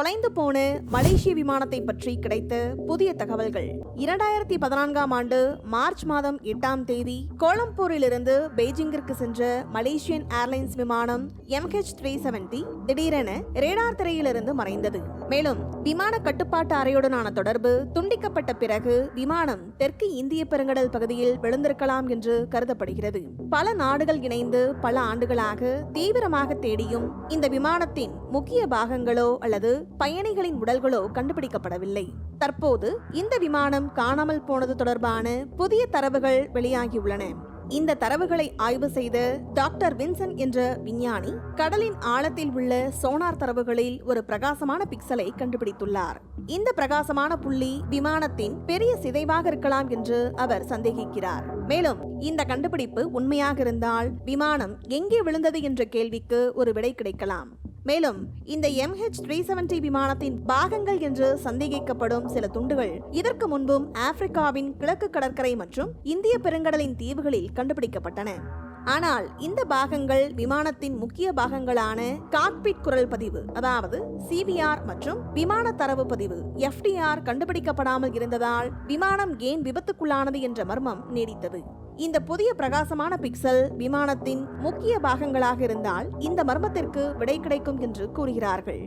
தொலைந்து போன மலேசிய விமானத்தை பற்றி கிடைத்த புதிய தகவல்கள். இரண்டாயிரத்தி பதினான்காம் ஆண்டு மார்ச் மாதம் எட்டாம் தேதி கோலம்பூரிலிருந்து பெய்ஜிங்கிற்கு சென்ற மலேசியன் ஏர்லைன்ஸ் விமானம் எம்ஹெச் த்ரீ செவன்டி திடீரென ரேடார் திரையிலிருந்து மறைந்தது. மேலும் விமான கட்டுப்பாட்டு அறையுடனான தொடர்பு துண்டிக்கப்பட்ட பிறகு விமானம் தெற்கு இந்திய பெருங்கடல் பகுதியில் விழுந்திருக்கலாம் என்று கருதப்படுகிறது. பல நாடுகள் இணைந்து பல ஆண்டுகளாக தீவிரமாக தேடியும் இந்த விமானத்தின் முக்கிய பாகங்களோ அல்லது பயணிகளின் உடல்களோ கண்டுபிடிக்கப்படவில்லை. தற்போது இந்த விமானம் காணாமல் போனது தொடர்பான புதிய தரவுகள் வெளியாகியுள்ளன. இந்த தரவுகளை ஆய்வு செய்த டாக்டர் வின்சன் என்ற விஞ்ஞானி கடலின் ஆழத்தில் உள்ள சோனார் தரவுகளில் ஒரு பிரகாசமான பிக்சலை கண்டுபிடித்துள்ளார். இந்த பிரகாசமான புள்ளி விமானத்தின் பெரிய சிதைவாக இருக்கலாம் என்று அவர் சந்தேகிக்கிறார். மேலும் இந்த கண்டுபிடிப்பு உண்மையாக இருந்தால் விமானம் எங்கே விழுந்தது என்ற கேள்விக்கு ஒரு விடை கிடைக்கலாம். மேலும் இந்த எம்ஹெச் த்ரீ செவன்டி விமானத்தின் பாகங்கள் என்று சந்தேகிக்கப்படும் சில துண்டுகள் இதற்கு முன்பும் ஆப்பிரிக்காவின் கிழக்கு கடற்கரை மற்றும் இந்திய பெருங்கடலின் தீவுகளில் கண்டுபிடிக்கப்பட்டன. ஆனால் இந்த பாகங்கள் விமானத்தின் முக்கிய பாகங்களான காக்பிட் குரல் பதிவு அதாவது சிபிஆர் மற்றும் விமான தரவு பதிவு எஃப்டிஆர் கண்டுபிடிக்கப்படாமல் இருந்ததால் விமானம் ஏன் விபத்துக்குள்ளானது என்ற மர்மம் நீடித்தது. இந்த புதிய பிரகாசமான பிக்சல் விமானத்தின் முக்கிய பாகங்களாக இருந்தால் இந்த மர்மத்திற்கு விடை கிடைக்கும் என்று கூறுகிறார்கள்.